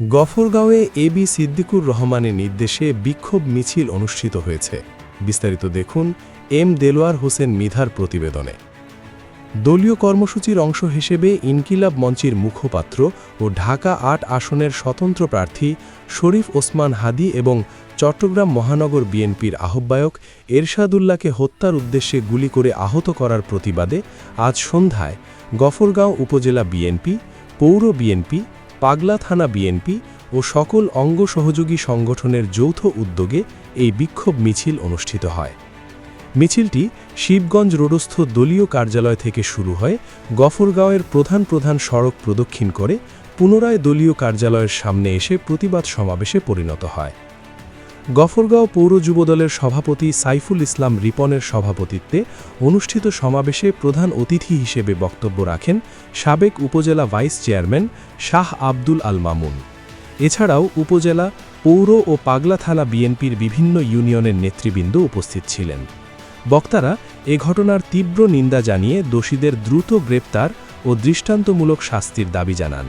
গফরগাঁওয়ে A B Siddiqur রহমানের নির্দেশে বিক্ষোভ মিছিল অনুষ্ঠিত হয়েছে। বিস্তারিত দেখুন এম দেলোয়ার হোসেন মিধার প্রতিবেদনে। দলীয় কর্মসূচির অংশ হিসেবে ইনকিলাব মঞ্চের মুখপাত্র ও ঢাকা আট আসনের স্বতন্ত্র প্রার্থী শরীফ ওসমান হাদি এবং চট্টগ্রাম মহানগর বিএনপির আহ্বায়ক এরশাদুল্লাহকে হত্যার উদ্দেশ্যে গুলি করে আহত করার প্রতিবাদে আজ সন্ধ্যায় গফরগাঁও উপজেলা বিএনপি, পৌর বিএনপি পাগলা থানা বিএনপি ও সকল অঙ্গ সহযোগী সংগঠনের যৌথ উদ্যোগে এই বিক্ষোভ মিছিল অনুষ্ঠিত হয়। মিছিলটি শিবগঞ্জ রোডস্থ দলীয় কার্যালয় থেকে শুরু হয় গফরগাঁওয়ের প্রধান প্রধান সড়ক প্রদক্ষিণ করে পুনরায় দলীয় কার্যালয়ের সামনে এসে প্রতিবাদ সমাবেশে পরিণত হয়। গফরগাঁও পৌর যুবদলের সভাপতি সাইফুল ইসলাম রিপনের সভাপতিত্বে অনুষ্ঠিত সমাবেশে প্রধান অতিথি হিসেবে বক্তব্য রাখেন সাবেক উপজেলা ভাইস চেয়ারম্যান শাহ আব্দুল আল মামুন। এছাড়াও উপজেলা পৌর ও পাগলা থানা বিএনপির বিভিন্ন ইউনিয়নের নেতৃবৃন্দ উপস্থিত ছিলেন। বক্তারা এ ঘটনার তীব্র নিন্দা জানিয়ে দোষীদের দ্রুত গ্রেপ্তার ও দৃষ্টান্তমূলক শাস্তির দাবি জানান।